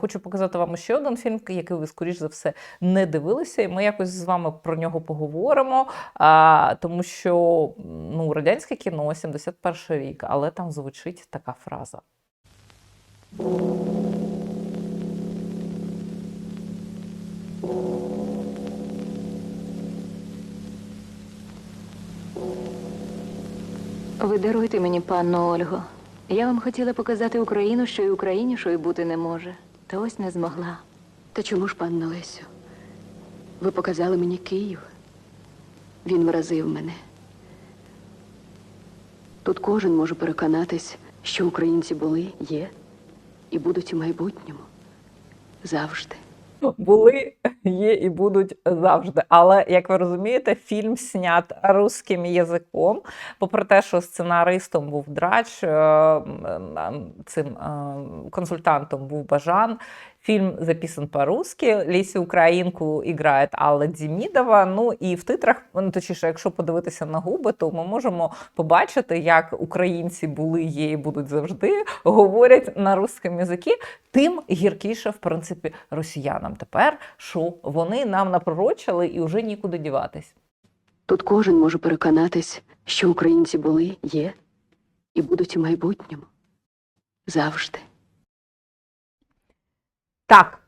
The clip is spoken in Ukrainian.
Хочу показати вам ще один фільм, який ви, скоріш за все, не дивилися, і ми якось з вами про нього поговоримо. А, тому що ну, радянське кіно, 71 рік, але там звучить така фраза. Ви даруйте мені, панно Ольго. Я вам хотіла показати Україну, що й українішою бути не може. Та ось не змогла. Та чому ж, панна Лесю? Ви показали мені Київ. Він вразив мене. Тут кожен може переконатись, що українці були, є і будуть у майбутньому. Завжди. Були, є і будуть завжди. Але як ви розумієте, фільм снят русським язиком. Попри те, що сценаристом був драч, е, цим е, консультантом був Бажан. Фільм записан по-русски. Лісі Українку грає Алла Дімідова. Ну і в титрах, ну точніше, якщо подивитися на губи, то ми можемо побачити, як українці були, є і будуть завжди говорять на русскому язикі. Тим гіркіше, в принципі, росіянам тепер, що вони нам напророчили і вже нікуди діватись. Тут кожен може переконатись, що українці були, є і будуть у майбутньому. Завжди. Так,